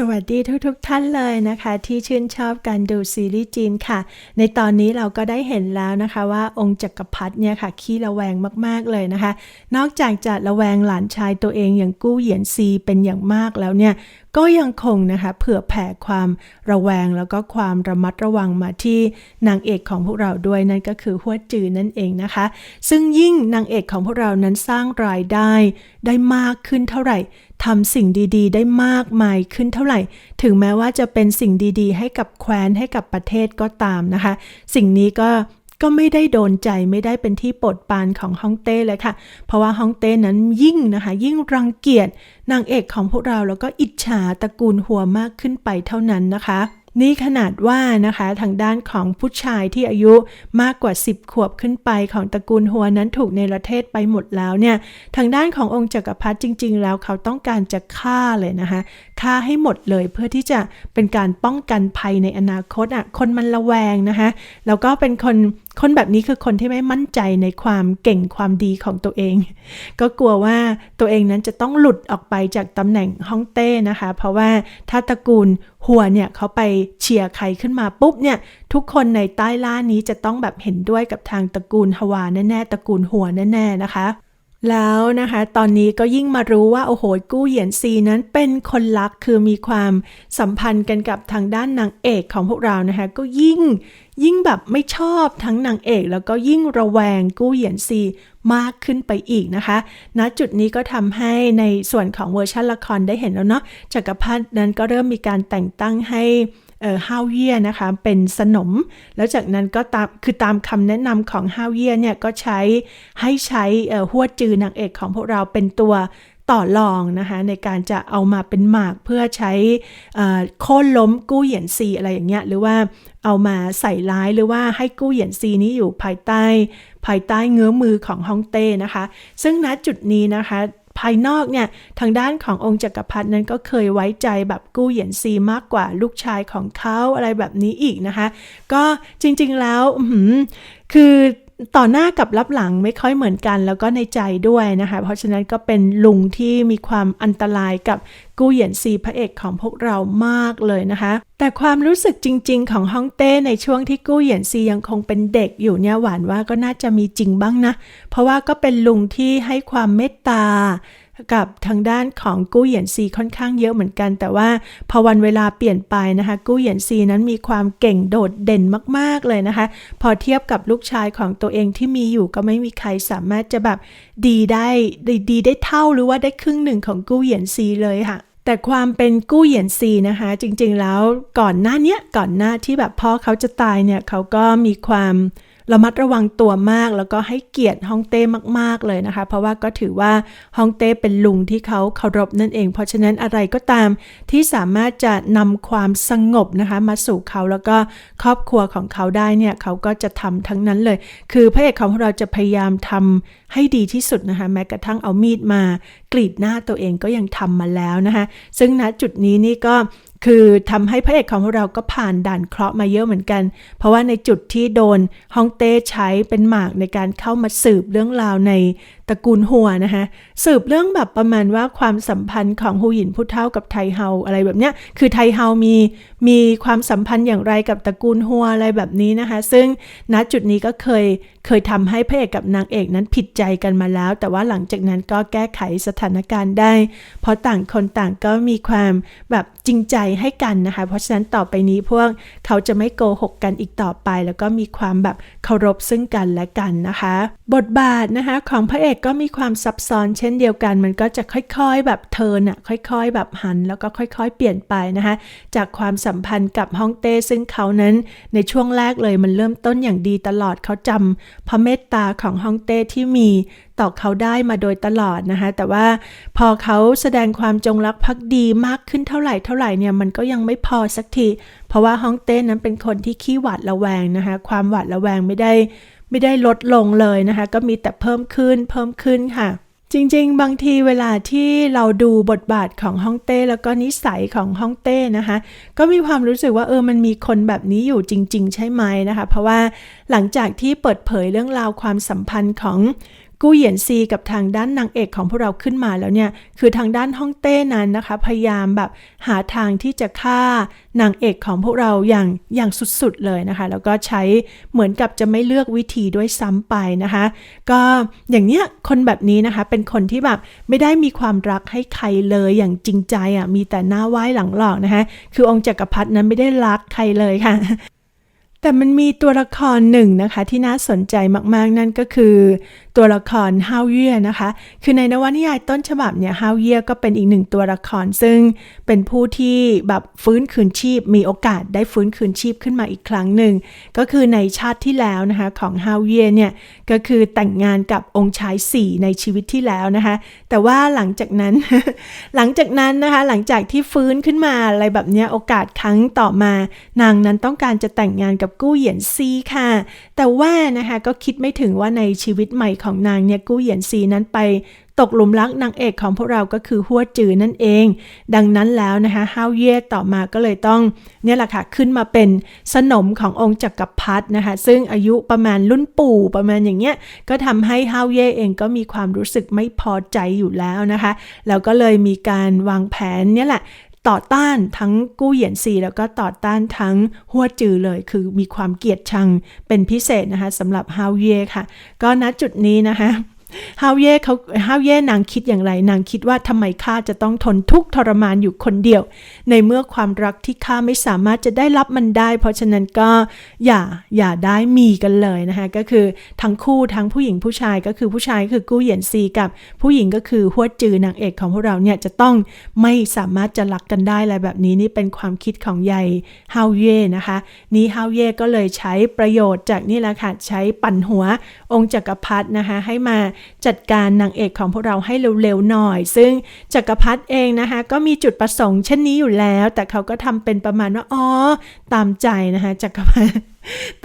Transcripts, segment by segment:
สวัสดีทุกๆทท่านเลยนะคะ ที่ชื่นชอบการดูซีรีส์จีนค่ะ ในตอนนี้เราก็ได้เห็นแล้วนะคะว่าองค์จักรพรรดิเนี่ยค่ะขี้ระแวงมากๆเลยนะคะ นอกจากจะระแวงหลานชายตัวเองอย่างกู้เหยียนซีเป็นอย่างมากแล้วเนี่ย ก็ยังคงนะคะเผื่อแผ่ความระแวงแล้วก็ความระมัดระวังมาที่นางเอกของพวกเราด้วยนั่นก็คือหัวจือนั่นเองนะคะ ซึ่งยิ่งนางเอกของพวกเรานั้นสร้างรายได้ได้มากขึ้นเท่าไหร่ทำสิ่งดีๆ ได้มากมายขึ้นเท่าไหร่ ถึงแม้ว่าจะเป็นสิ่งดีๆ ให้กับแคว้นให้กับประเทศก็ตามนะคะ สิ่งนี้ก็ ก็ไม่ได้โดนใจไม่ได้เป็นที่โปรดปรานของฮ่องเต้เลยค่ะ เพราะว่าฮ่องเต้นั้นยิ่งนะคะ ยิ่งรังเกียจนางเอกของพวกเราแล้วก็อิจฉาตระกูลหัวมากขึ้นไปเท่านั้นนะคะนี่ขนาดว่านะคะทางด้านของผู้ชายที่อายุมากกว่า 10 ขวบขึ้นไปของตระกูลหัวนั้นถูกในประเทศไปหมดแล้วเนี่ยทางด้านขององค์จักรพรรดิจริง ๆ แล้วเขาต้องการจะฆ่าเลยนะคะฆ่าให้หมดเลยเพื่อที่จะเป็นการป้องกันภัยในอนาคตอะคนมันระแวงนะคะแล้วก็เป็นคน คนแบบนี้คือคนที่ไม่มั่นใจในความเก่งความดีของตัวเอง ก็กลัวว่าตัวเองนั้นจะต้องหลุดออกไปจากตำแหน่งฮ่องเต้นะคะ เพราะว่าถ้าตระกูลหัวเนี่ยเขาไปเชียร์ใครขึ้นมาปุ๊บเนี่ยทุกคนในใต้ล่านี้จะต้องแบบเห็นด้วยกับทางตระกูลฮวาแน่ๆตระกูลหัวแน่ๆนะคะแล้วนะคะ ตอนนี้ก็ยิ่งมารู้ว่า โอ้โห กู้เหยียนซีนั้นเป็นคนรักคือมีความสัมพันธ์กันกับทางด้านนางเอกของพวกเรานะคะ ก็ยิ่ง ยิ่งแบบไม่ชอบทั้งนางเอกแล้วก็ยิ่งระแวงกู้เหยียนซีมากขึ้นไปอีกนะคะ ณ จุดนี้ก็ทำให้ในส่วนของเวอร์ชันละครได้เห็นแล้วเนาะจักรพรรดินั้นก็เริ่มมีการแต่งตั้งให้ฮาวเยียนะคะเป็นสนม แล้วจากนั้นก็ตามคือตามคำแนะนำของฮาวเยียเนี่ยก็ใช้ให้ใช้หัวจือนางเอกของพวกเราเป็นตัว ต่อรองนะคะในการจะเอามาเป็นหมากเพื่อใช้โค่นล้มกู้เหยียนซีอะไรอย่างเงี้ยหรือว่าเอามาใส่ร้ายหรือว่าให้กู้เหยียนซีนี้อยู่ภายใต้ ภายใต้เงื้อมือของฮ่องเต้นะคะ ซึ่งณจุดนี้นะคะภายนอกเนี่ยทางด้านขององค์จักรพรรดินั้นก็เคยไว้ใจแบบกู้เหยียนซีมากกว่าลูกชายของเขาอะไรแบบนี้อีกนะคะ ก็จริงๆแล้วคือ ต่อหน้ากับรับหลังไม่ค่อยเหมือนกัน แล้วก็ในใจด้วยนะคะ เพราะฉะนั้นก็เป็นลุงที่มีความอันตรายกับกู้เหยียนซีพระเอกของพวกเรามากเลยนะคะ แต่ความรู้สึกจริง ๆ ของฮ่องเต้ในช่วงที่กู้เหยียนซียังคงเป็นเด็กอยู่เนี่ยหวานว่าก็น่าจะมีจริงบ้างนะ เพราะว่าก็เป็นลุงที่ให้ความเมตตา กับทางด้านของกู้เหยียนซีค่อนข้างเยอะเหมือนกัน แต่ว่าพอวันเวลาเปลี่ยนไปนะคะ กู้เหยียนซีนั้นมีความเก่งโดดเด่นมาก ๆเลยนะคะ พอเทียบกับลูกชายของตัวเองที่มีอยู่ก็ไม่มีใครสามารถจะแบบดีได้ดีได้เท่าหรือว่าได้ครึ่งหนึ่งของกู้เหยียนซีเลยค่ะแต่ความเป็นกู้เหยียนซีนะคะ จริงๆแล้วก่อนหน้านี้ก่อนหน้าที่แบบพ่อเขาจะตายเนี่ยเขาก็มีความ ระมัดระวังตัวมากแล้วก็ให้เกียรติฮ่องเต้มากๆเลยนะคะ เพราะว่าก็ถือว่าฮ่องเต้เป็นลุงที่เขาเคารพนั่นเอง เพราะฉะนั้นอะไรก็ตามที่สามารถจะนำความสงบนะคะ มาสู่เขาแล้วก็ครอบครัวของเขาได้เนี่ยเขาก็จะทำทั้งนั้นเลย คือพระเอกของเราจะพยายามทำให้ดีที่สุดนะคะ แม้กระทั่งเอามีดมากรีดหน้าตัวเองก็ยังทำมาแล้วนะคะ ซึ่งณจุดนี้นี่ก็คือทำให้พระเอกของเราก็ผ่านด่านเคราะห์มาเยอะเหมือนกัน เพราะว่าในจุดที่โดนฮองเต้ใช้เป็นหมากในการเข้ามาสืบเรื่องราวใน ตระกูลหัวนะคะสืบเรื่องแบบประมาณว่าความสัมพันธ์ของฮูหยินผู้เท่ากับไทเฮาอะไรแบบเนี้ยคือไทเฮามีมีความสัมพันธ์อย่างไรกับตระกูลหัวอะไรแบบนี้นะคะ ซึ่งณจุดนี้ก็เคยเคยทำให้พระเอกกับนางเอกนั้นผิดใจกันมาแล้ว แต่ว่าหลังจากนั้นก็แก้ไขสถานการณ์ได้ เพราะต่างคนต่างก็มีความแบบจริงใจให้กันนะคะ เพราะฉะนั้นต่อไปนี้พวกเขาจะไม่โกหกกันอีกต่อไป แล้วก็มีความแบบเคารพซึ่งกันและกันนะคะ บทบาทนะคะของพระเอกก็มีความซับซ้อนเช่นเดียวกัน มันก็จะค่อยๆ แบบเทินอะค่อยๆ แบบหัน แล้วก็ค่อยๆ เปลี่ยนไปนะคะ จากความสัมพันธ์กับฮ่องเต้ซึ่งเขานั้นในช่วงแรกเลยมันเริ่มต้นอย่างดีตลอดเขาจำพระเมตตาของฮ่องเต้ที่มีต่อเขาได้มาโดยตลอดนะคะ แต่ว่าพอเขาแสดงความจงรักภักดีมากขึ้นเท่าไหร่เท่าไหร่เนี่ยมันก็ยังไม่พอสักที เพราะว่าฮ่องเต้นั้นเป็นคนที่ขี้หวาดระแวงนะคะ ความหวาดระแวงไม่ได้ ไม่ได้ลดลงเลยนะคะ ก็มีแต่เพิ่มขึ้นเพิ่มขึ้นค่ะ จริงๆ บางทีเวลาที่เราดูบทบาทของฮ่องเต้แล้วก็นิสัยของฮ่องเต้นะคะ ก็มีความรู้สึกว่าเออมันมีคนแบบนี้อยู่จริง ๆ ใช่ไหมนะคะ เพราะว่าหลังจากที่เปิดเผยเรื่องราวความสัมพันธ์ของ กู้เหยียนซีกับทางด้านนางเอกของพวกเราขึ้นมาแล้วเนี่ย คือทางด้านฮ่องเต้นั้นนะคะ พยายามแบบหาทางที่จะฆ่านางเอกของพวกเราอย่างอย่างสุดๆเลยนะคะ แล้วก็ใช้เหมือนกับจะไม่เลือกวิธีด้วยซ้ำไปนะคะ ก็อย่างเนี้ยคนแบบนี้นะคะ เป็นคนที่แบบไม่ได้มีความรักให้ใครเลยอย่างจริงใจอะมีแต่หน้าไหว้หลังหลอกนะคะ คือองค์จักรพรรดินั้นไม่ได้รักใครเลยค่ะแต่มันมีตัวละครหนึ่งนะคะที่น่าสนใจมากๆ นั่นก็คือ ตัวละครฮาวเยียนะคะ คือในนวนิยายต้นฉบับเนี่ยฮาวเยียก็เป็นอีกหนึ่งตัวละคร ซึ่งเป็นผู้ที่แบบฟื้นคืนชีพ มีโอกาสได้ฟื้นคืนชีพขึ้นมาอีกครั้งหนึ่ง ก็คือในชาติที่แล้วนะคะของฮาวเยียเนี่ย ก็คือแต่งงานกับองค์ชายสี่ในชีวิตที่แล้วนะคะ แต่ว่าหลังจากนั้น หลังจากนั้นนะคะ หลังจากที่ฟื้นขึ้นมาอะไรแบบเนี้ย โอกาสครั้งต่อมา นางนั้นต้องการจะแต่งงานกับกู้เหยียนซีค่ะ แต่ว่านะคะก็คิดไม่ถึงว่าในชีวิตใหม่ของนางเนี่ยกู้เหยียนซีนั้นไป ตกหลุมรักนางเอกของพวกเราก็คือหัวจือนั่นเอง ดังนั้นแล้วนะคะฮาวเย่ต่อมาก็เลยต้องเนี่ยแหละค่ะขึ้นมาเป็นสนมขององค์จักรพรรดินะคะซึ่งอายุประมาณรุ่นปู่ประมาณอย่างเงี้ยก็ทำให้ฮาวเย่เองก็มีความรู้สึกไม่พอใจอยู่แล้วนะคะแล้วก็เลยมีการวางแผนเนี่ยแหละ ต่อต้านทั้งกู้เหยียนซี แล้วก็ต่อต้านทั้งหัวจือเลย คือมีความเกลียดชังเป็นพิเศษนะคะสำหรับฮาวเย่ค่ะ ก็ณจุดนี้นะคะ ฮาวเย่เขาฮาวเย่นางคิดอย่างไร นางคิดว่าทำไมข้าจะต้องทนทุกข์ทรมานอยู่คนเดียว ในเมื่อความรักที่ข้าไม่สามารถจะได้รับมันได้ เพราะฉะนั้นก็อย่าอย่าได้มีกันเลยนะคะก็คือทั้งคู่ทั้งผู้หญิงผู้ชายก็คือผู้ชายคือกู้เหยียนซีกับ ผู้หญิงก็คือหัวจือนางเอกของพวกเราเนี่ยจะต้องไม่สามารถจะรักกันได้อะไรแบบนี้นี่เป็นความคิดของยายฮาวเย่นะคะนี่ฮาวเย่ก็เลยใช้ประโยชน์จากนี่แหละค่ะใช้ปั่นหัวองค์จักรพรรดินะคะให้มาจัดการนางเอกของพวกเราให้เร็วๆหน่อย ซึ่งจักรพรรดิเองนะคะ ก็มีจุดประสงค์เช่นนี้อยู่แล้ว แต่เขาก็ทำเป็นประมาณว่าอ๋อตามใจนะคะจักรพรรดิ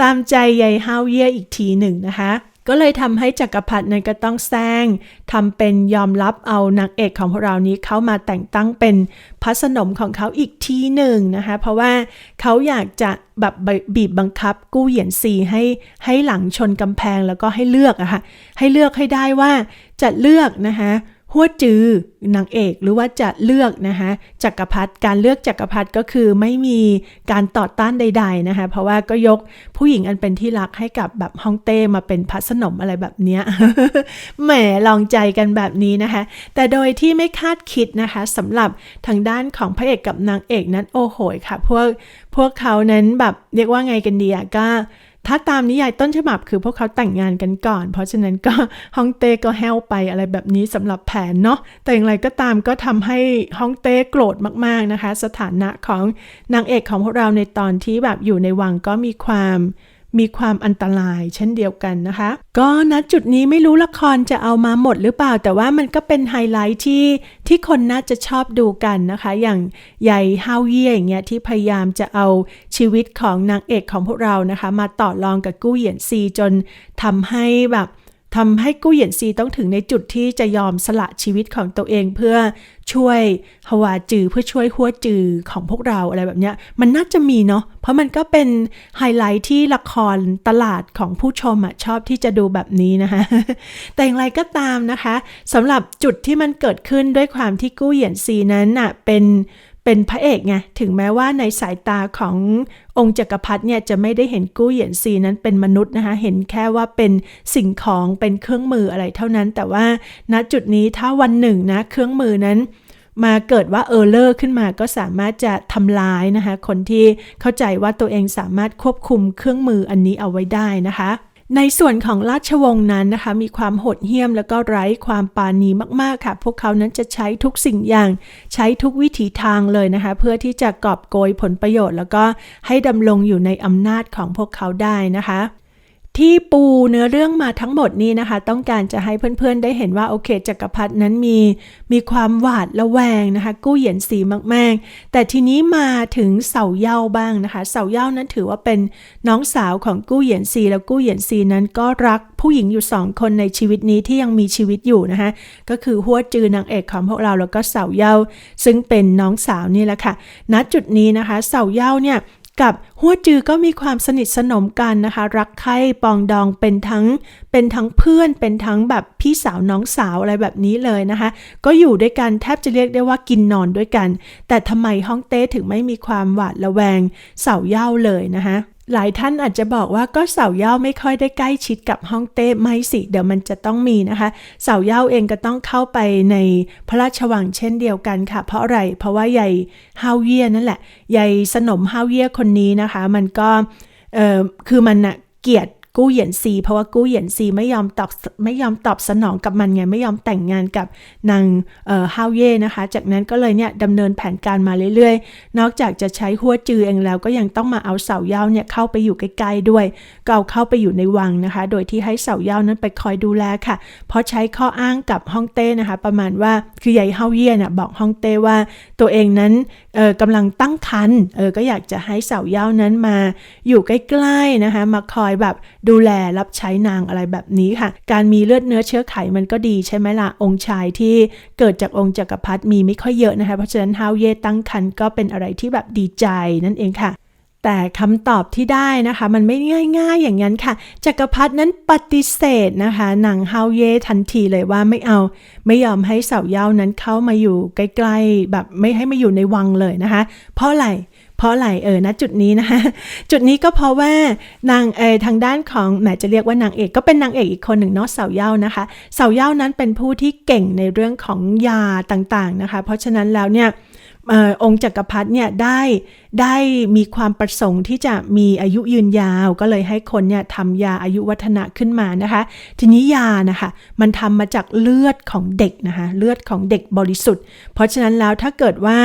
ตามใจยายฮาวเย่อีกทีหนึ่งนะคะ ก็เลยทำให้จักรพรรดินั้นก็ต้องแซงทำเป็นยอมรับเอานางเอกของพวกเรานี้เข้ามาแต่งตั้งเป็นพระสนมของเขาอีกทีหนึ่งนะคะ เพราะว่าเขาอยากจะแบบบีบบังคับกู้เหยียนซีให้ให้หลังชนกำแพงแล้วก็ให้เลือกอะค่ะให้เลือกให้ได้ว่าจะเลือกนะคะ หัวจือนางเอกหรือว่าจะเลือกนะคะจักรพรรดิการเลือกจักรพรรดิก็คือไม่มีการต่อต้านใด ๆนะคะ เพราะว่าก็ยกผู้หญิงอันเป็นที่รักให้กับแบบฮ่องเต้มาเป็นพระสนมอะไรแบบเนี้ยแหมลองใจกันแบบนี้นะคะ แต่โดยที่ไม่คาดคิดนะคะสำหรับทางด้านของพระเอกกับนางเอกนั้นโอ้โหค่ะพวกพวกเขานั้นแบบเรียกว่าไงกันดีอะก็ ถ้าตามนิยายต้นฉบับคือพวกเขาแต่งงานกันก่อน เพราะฉะนั้นก็ฮ่องเต้ก็แห้วไปอะไรแบบนี้สำหรับแผนเนาะแต่อย่างไรก็ตามก็ทำให้ฮ่องเต้โกรธมากๆนะคะ สถานะของนางเอกของพวกเราในตอนที่แบบอยู่ในวังก็มีความ มีความอันตรายเช่นเดียวกันนะคะ ก็ณจุดนี้ไม่รู้ละครจะเอามาหมดหรือเปล่า แต่ว่ามันก็เป็นไฮไลท์ที่ที่คนน่าจะชอบดูกันนะคะ อย่างใหญ่ฮาวเย่อย่างเงี้ยที่พยายามจะเอาชีวิตของนางเอกของพวกเรานะคะ มาต่อรองกับกู้เหยียนซีจนทำให้แบบ ทำให้กู้เหยียนซีต้องถึงในจุดที่จะยอมสละชีวิตของตัวเองเพื่อช่วยฮวาจือเพื่อช่วยหัวจือของพวกเราอะไรแบบเนี้ยมันน่าจะมีเนาะเพราะมันก็เป็นไฮไลท์ที่ละครตลาดของผู้ชมอะชอบที่จะดูแบบนี้นะคะแต่อย่างไรก็ตามนะคะสำหรับจุดที่มันเกิดขึ้นด้วยความที่กู้เหยียนซีนั้นอะเป็น เป็นพระเอกไงถึงแม้ว่าในสายตาขององค์จักรพรรดิเนี่ยจะไม่ได้เห็นกู้เหยียนซีนั้นเป็นมนุษย์นะคะเห็นแค่ว่าเป็นสิ่งของเป็นเครื่องมืออะไรเท่านั้น แต่ว่าณจุดนี้ถ้าวันหนึ่งนะเครื่องมือนั้นมาเกิดว่าเออร์เลอร์ขึ้นมาก็สามารถจะทำลายนะคะคนที่เข้าใจว่าตัวเองสามารถควบคุมเครื่องมืออันนี้เอาไว้ได้นะคะ ในส่วนของราชวงศ์นั้นนะคะมีความโหดเหี้ยมแล้วก็ไร้ความปาณีมากๆค่ะ พวกเขานั้นจะใช้ทุกสิ่งอย่าง ใช้ทุกวิถีทางเลยนะคะ เพื่อที่จะกอบโกยผลประโยชน์ แล้วก็ให้ดำรงอยู่ในอำนาจของพวกเขาได้นะคะ ที่ปูเนื้อเรื่องมาทั้งหมดนี้นะคะ ต้องการจะให้เพื่อนๆ ได้เห็นว่าโอเคจักรพรรดินั้นมีมีความหวาดระแวงนะคะ กู้เหยียนสีมากๆ แต่ทีนี้มาถึงเสาเย่าบ้างนะคะ เสาเย่านั้นถือว่าเป็นน้องสาวของกู้เหยียนซีแล้วกู้เหยียนซีนั้นก็รักผู้หญิงอยู่สองคนในชีวิตนี้ที่ยังมีชีวิตอยู่นะคะ ก็คือหัวจือนางเอกของพวกเราแล้วก็เสาเย่าซึ่งเป็นน้องสาวนี่แหละค่ะณจุดนี้นะคะ เสาเย่าเนี่ย กับหัวจือก็มีความสนิทสนมกันนะคะ รักใคร่ปองดองเป็นทั้งเป็นทั้งเพื่อน เป็นทั้งแบบพี่สาวน้องสาวอะไรแบบนี้เลยนะคะ ก็อยู่ด้วยกันแทบจะเรียกได้ว่ากินนอนด้วยกัน แต่ทำไมฮ่องเต้ถึงไม่มีความหวาดระแวงเสาเย่าเลยนะคะ หลายท่านอาจจะบอกว่าก็เสาเย่าไม่ค่อยได้ใกล้ชิดกับฮ่องเต้ไม่สิ เดี๋ยวมันจะต้องมีนะคะ เสาเย่าเองก็ต้องเข้าไปในพระราชวังเช่นเดียวกันค่ะ เพราะอะไรเพราะว่าใหญ่ฮาวเวียนั่นแหละใหญ่สนมฮาวเวียคนนี้นะคะ มันก็คือมันนะเกียร์ กู้เหยียนซีเพราะว่ากู้เหยียนซีไม่ยอมตอบไม่ยอมตอบสนองกับมันไงไม่ยอมแต่งงานกับนางเอ่อฮาวเย่นะคะ จากนั้นก็เลยเนี่ยดำเนินแผนการมาเรื่อยๆ นอกจากจะใช้หัวจือเองแล้วก็ยังต้องมาเอาเสาเย้าเนี่ยเข้าไปอยู่ใกล้ๆด้วยก็เอาเข้าไปอยู่ในวังนะคะ โดยที่ให้เสาเย้านั้นไปคอยดูแลค่ะ เพราะใช้ข้ออ้างกับฮ่องเต้นะคะ ประมาณว่าคือใหญ่ฮาเย่เนี่ยบอกฮ่องเต้ว่าตัวเองนั้นเออกำลังตั้งครรภ์เออก็อยากจะให้เสาเย้านั้นมาอยู่ใกล้ๆนะคะ มาคอยแบบดูแลรับใช้นางอะไรแบบนี้ค่ะ การมีเลือดเนื้อเชื้อไขมันก็ดีใช่ไหมล่ะ องค์ชายที่เกิดจากองค์จักรพรรดิมีไม่ค่อยเยอะนะคะ เพราะฉะนั้นฮาวเย่ตั้งครรภ์ก็เป็นอะไรที่แบบดีใจนั่นเองค่ะแต่คำตอบที่ได้นะคะ มันไม่ง่าย ๆ อย่างนั้นค่ะ จักรพรรดินั้นปฏิเสธนะคะหนังเฮาเย่ทันทีเลยว่าไม่เอา ไม่ยอมให้สาวเย้านั้นเข้ามาอยู่ใกล้ ๆ แบบไม่ให้มาอยู่ในวังเลยนะคะ เพราะอะไร เพราะอะไรเออณจุดนี้นะคะจุดนี้ก็เพราะว่านางเออทางด้านของแหมจะเรียกว่านางเอกก็เป็นนางเอกอีกคนหนึ่งเนาะเสาเย้านะคะเสาเย้านั้นเป็นผู้ที่เก่งในเรื่องของยาต่างๆนะคะ เพราะฉะนั้นแล้วเนี่ยออองค์จักรพรรดิเนี่ยได้ได้มีความประสงค์ที่จะมีอายุยืนยาว ก็เลยให้คนเนี่ยทำยาอายุวัฒนะขึ้นมานะคะ ทีนี้ยานะคะมันทำมาจากเลือดของเด็กนะคะเลือดของเด็กบริสุทธิ์ เพราะฉะนั้นแล้วถ้าเกิดว่า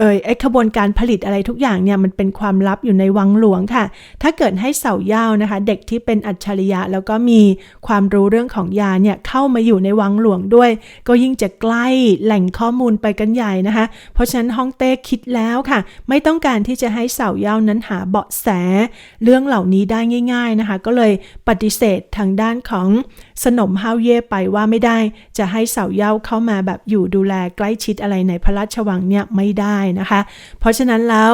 เออไอขบวนการผลิตอะไรทุกอย่างเนี่ยมันเป็นความลับอยู่ในวังหลวงค่ะ ถ้าเกิดให้เสาเย่านะคะ เด็กที่เป็นอัจฉริยะ แล้วก็มีความรู้เรื่องของยาเนี่ยเข้ามาอยู่ในวังหลวงด้วย ก็ยิ่งจะใกล้แหล่งข้อมูลไปกันใหญ่นะคะ เพราะฉะนั้นฮ่องเต้คิดแล้วค่ะ ไม่ต้องการที่จะให้เสาเย่านั้นหาเบาะแส เรื่องเหล่านี้ได้ง่าย ๆนะคะ ก็เลยปฏิเสธทางด้านของสนมฮาวเย่ไปว่าไม่ได้ จะให้เสาเย่าเข้ามาแบบอยู่ดูแลใกล้ชิดอะไรในพระราชวังเนี่ยไม่ได้นะคะ เพราะฉะนั้นแล้ว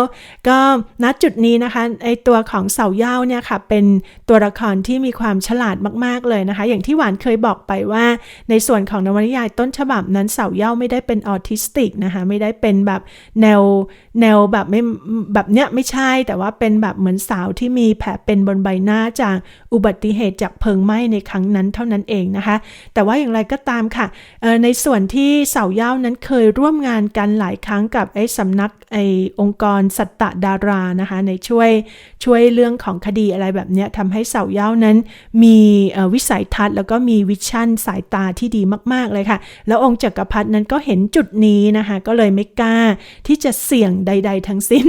ก็ณจุดนี้นะคะไอตัวของเสาเย่าเนี่ยค่ะเป็นตัวละครที่มีความฉลาดมากๆเลยนะคะ อย่างที่หวานเคยบอกไปว่า ในส่วนของนวนิยายต้นฉบับนั้นเสาเย่าไม่ได้เป็นออทิสติกนะคะไม่ได้เป็นแบบแนวแนวแบบไม่แบบเนี้ยไม่ใช่แต่ว่าเป็นแบบเหมือนสาวที่มีแผลเป็นบนใบหน้าจากอุบัติเหตุจากเพลิงไหม้ในครั้งนั้นเท่านั้นเองนะคะ แต่ว่าอย่างไรก็ตามค่ะในส่วนที่เสาเย่านั้นเคยร่วมงานกันหลายครั้งกับไอ้สำำนักไอองค์กรสัตตดารานะคะในช่วยช่วยเรื่องของคดีอะไรแบบนี้ทำให้เสาเย้านั้น มีวิสัยทัศน์ แล้วก็มีวิชั่นสายตาที่ดีมาก ๆ เลยค่ะ แล้วองค์จักรพรรดินั้นก็เห็นจุดนี้นะคะก็เลยไม่กล้าที่จะเสี่ยงใด ๆ ทั้งสิ้น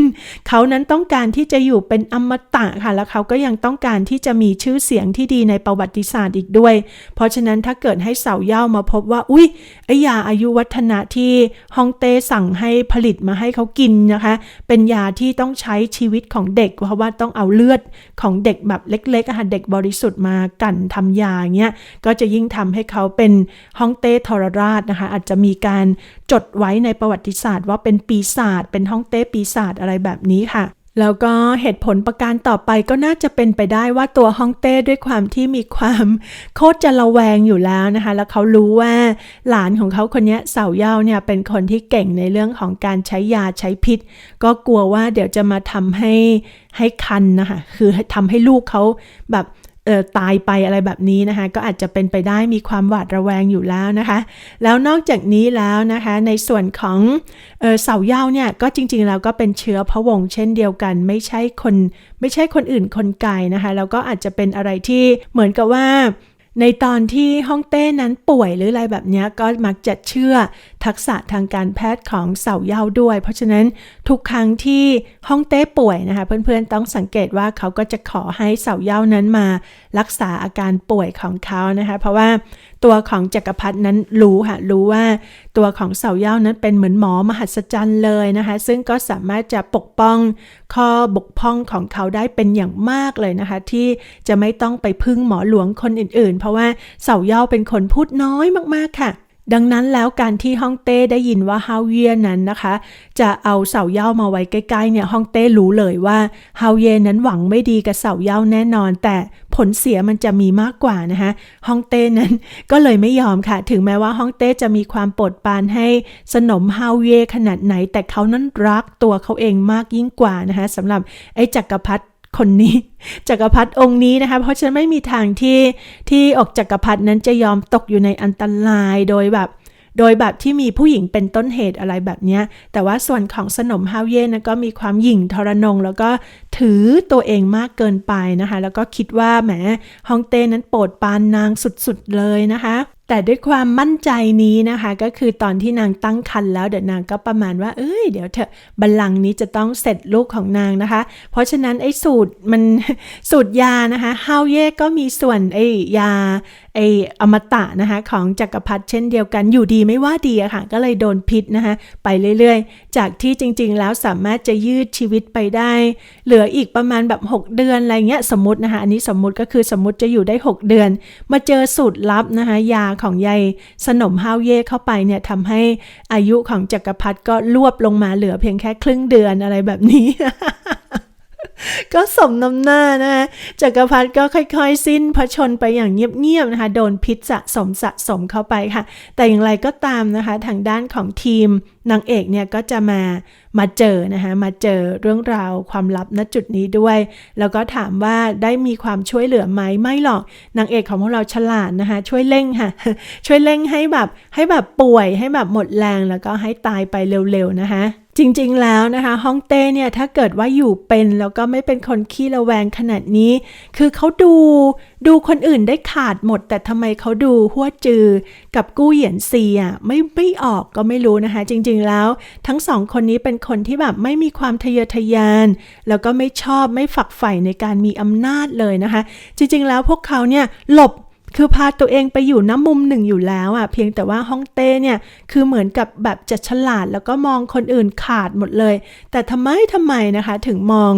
เขานั้นต้องการที่จะอยู่เป็นอมตะค่ะแล้วเขาก็ยังต้องการที่จะมีชื่อเสียงที่ดีในประวัติศาสตร์อีกด้วย เพราะฉะนั้นถ้าเกิดให้เสาเย้ามาพบว่า อุ้ยไอยาอายุวัฒนะที่ฮองเต้สั่งให้ผลิตมาให้ให้เขากินนะคะ เป็นยาที่ต้องใช้ชีวิตของเด็กเพราะว่าต้องเอาเลือดของเด็กแบบเล็กๆอะเด็กบริสุทธิ์มากั่นทำยาเงี้ยก็จะยิ่งทำให้เขาเป็นฮ่องเต้ทรราชนะคะ อาจจะมีการจดไว้ในประวัติศาสตร์ ว่าเป็นปีศาจเป็นฮ่องเต้ปีศาจอะไรแบบนี้ค่ะ แล้วก็เหตุผลประการต่อไปก็น่าจะเป็นไปได้ว่าตัวฮ่องเต้ด้วยความที่มีความโคตรจะระแวงอยู่แล้วนะคะ แล้วเขารู้ว่าหลานของเขาคนนี้เสาเย่าเนี่ยเป็นคนที่เก่งในเรื่องของการใช้ยาใช้พิษ ก็กลัวว่าเดี๋ยวจะมาทำให้ให้คันนะคะ คือทำให้ลูกเขาแบบ ตายไปอะไรแบบนี้นะคะ ก็อาจจะเป็นไปได้มีความหวาดระแวงอยู่แล้วนะคะ แล้วนอกจากนี้แล้วนะคะ ในส่วนของเออเสาเย่าเนี่ยก็จริงๆแล้วก็เป็นเชื้อพระวงศ์เช่นเดียวกัน ไม่ใช่คนไม่ใช่คนอื่นคนไกลนะคะแล้วก็อาจจะเป็นอะไรที่เหมือนกับว่าในตอนที่ฮ่องเต้นั้นป่วยหรืออะไรแบบนี้ก็มักจะเชื่อ ทักษะทางการแพทย์ของเสาเย่าด้วย เพราะฉะนั้นทุกครั้งที่ฮ่องเต้ป่วยนะคะ เพื่อนๆต้องสังเกตว่าเขาก็จะขอให้เสาเย่านั้นมา รักษาอาการป่วยของเขานะคะ เพราะว่าตัวของจักรพรรดินั้นรู้ค่ะรู้ว่าตัวของเสาเย่านั้นเป็นเหมือนหมอมหัศจรรย์เลยนะคะ ซึ่งก็สามารถจะปกป้องข้อบกพร่องของเขาได้เป็นอย่างมากเลยนะคะ ที่จะไม่ต้องไปพึ่งหมอหลวงคนอื่นๆ เพราะว่าเสาเย่าเป็นคนพูดน้อยมากๆค่ะ ดังนั้นแล้วการที่ฮ่องเต้ได้ยินว่าฮาวเวียนั้นนะคะ จะเอาเสาเย้ามาไว้ใกล้ๆเนี่ยฮ่องเต้รู้เลยว่าฮาวเวียนั้นหวังไม่ดีกับเสาเย้าแน่นอน แต่ผลเสียมันจะมีมากกว่านะคะฮ่องเต้นั้นก็เลยไม่ยอมค่ะ ถึงแม้ว่าฮ่องเต้จะมีความโปรดปรานให้สนมฮาวเวียขนาดไหน แต่เขานั้นรักตัวเขาเองมากยิ่งกว่านะคะสำหรับไอ้จักรพรรดิ คนนี้จักรพรรดิองค์นี้นะคะ เพราะฉะนั้นไม่มีทางที่ที่ออกจักรพรรดินั้นจะยอมตกอยู่ในอันตรายโดยแบบโดยแบบที่มีผู้หญิงเป็นต้นเหตุอะไรแบบนี้ แต่ว่าส่วนของสนมฮาวเย่นะก็มีความหยิ่งทรนง แล้วก็ถือตัวเองมากเกินไปนะคะ แล้วก็คิดว่าแหมฮองเต้นั้นโปรดปานนางสุดๆเลยนะคะ แต่ด้วยความมั่นใจนี้นะคะ ก็คือตอนที่นางตั้งครรภ์แล้วเดี๋ยวนางก็ประมาณว่า เอ้ยเดี๋ยวเถอะบัลลังก์นี้จะต้องเสร็จลูกของนางนะคะ เพราะฉะนั้นไอ้สูตรมันสูตรยานะคะฮาวเย่ก็มีส่วนไอ้ยา ไออมตะนะคะของจักรพรรดิเช่นเดียวกันอยู่ดีไม่ว่าดีอะค่ะ ก็เลยโดนพิษนะคะไปเรื่อยๆ จากที่จริงๆแล้วสามารถจะยืดชีวิตไปได้ เหลืออีกประมาณแบบ 6 เดือนอะไรเงี้ยสมมตินะคะอันนี้สมมติก็คือสมมติจะอยู่ได้ 6 เดือน มาเจอสูตรลับนะคะยาของยายสนมฮาวเย่เข้าไปเนี่ยทำให้อายุของจักรพรรดิก็รวบลงมาเหลือเพียงแค่ครึ่งเดือนอะไรแบบนี้ ก็สมน้ำหน้านะคะจักรพรรดิก็ค่อย ๆ สิ้นพระชนไปอย่างเงียบๆนะคะ โดนพิษสะสมสะสมเข้าไปค่ะ แต่อย่างไรก็ตามนะคะ ทางด้านของทีมนางเอกเนี่ยก็จะมามาเจอนะคะมาเจอเรื่องราวความลับณจุดนี้ด้วย แล้วก็ถามว่าได้มีความช่วยเหลือไหมไม่หรอกนางเอกของพวกเราฉลาดนะคะ ช่วยเร่งค่ะ ช่วยเร่งให้แบบให้แบบป่วยให้แบบหมดแรงแล้วก็ให้ตายไปเร็วๆนะคะ จริงๆแล้วนะคะฮ่องเต้เนี่ยถ้าเกิดว่าอยู่เป็นแล้วก็ไม่เป็นคนขี้ระแวงขนาดนี้ คือเขาดูดูคนอื่นได้ขาดหมด แต่ทำไมเขาดูหัวจือกับกู้เหยียนซีอะไม่ไม่ออกก็ไม่รู้นะคะ จริงๆแล้ว ทั้งสองคนนี้เป็นคนที่แบบไม่มีความทะเยอทะยาน แล้วก็ไม่ชอบไม่ฝักใฝ่ในการมีอำนาจเลยนะคะ จริงๆแล้วพวกเขาเนี่ยหลบ คือพาตัวเองไปอยู่น้ำมุมหนึ่งอยู่แล้วอะ่ะเพียงแต่ว่าฮ่องเต้เนี่ยคือเหมือนกับแบบจะฉลาดแล้วก็มองคนอื่นขาดหมดเลย แต่ทำไมทำไมนะคะถึงมอง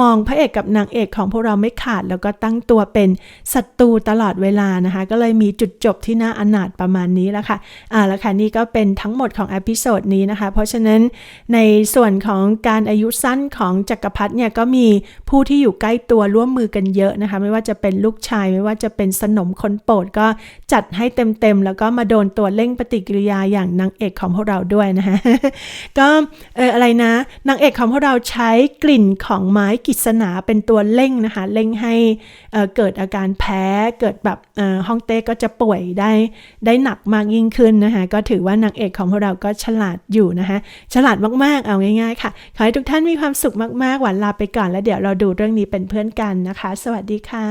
มองพระเอกกับนางเอกของพวกเราไม่ขาด แล้วก็ตั้งตัวเป็นศัตรูตลอดเวลานะคะ ก็เลยมีจุดจบที่น่าอนาถประมาณนี้แล้วค่ะอ่าแล้วค่ะนี่ก็เป็นทั้งหมดของอพิโซดนี้นะคะ เพราะฉะนั้นในส่วนของการอายุสั้นของจักรพรรดิเนี่ยก็มีผู้ที่อยู่ใกล้ตัวร่วมมือกันเยอะนะคะ ไม่ว่าจะเป็นลูกชายไม่ว่าจะเป็นสนมคนโปรดก็จัดให้เต็มๆแล้วก็มาโดนตัวเร่งปฏิกิริยาอย่างนางเอกของพวกเราด้วยนะคะก็เอออะไรนะนางเอกของพวกเราใช้กลิ่นของไม้กิษณาเป็นตัวเร่งนะคะ เร่งให้เกิดอาการแพ้ เกิดแบบเอ่อฮ่องเต้ก็จะป่วยได้ได้หนักมากยิ่งขึ้นนะคะ ก็ถือว่านางเอกของพวกเราก็ฉลาดอยู่นะคะ ฉลาดมากๆ เอาง่ายๆ ค่ะ ขอให้ทุกท่านมีความสุขมากๆ หวันลาไปก่อนแล้วเดี๋ยวเราดูเรื่องนี้เป็นเพื่อนกันนะคะ สวัสดีค่ะ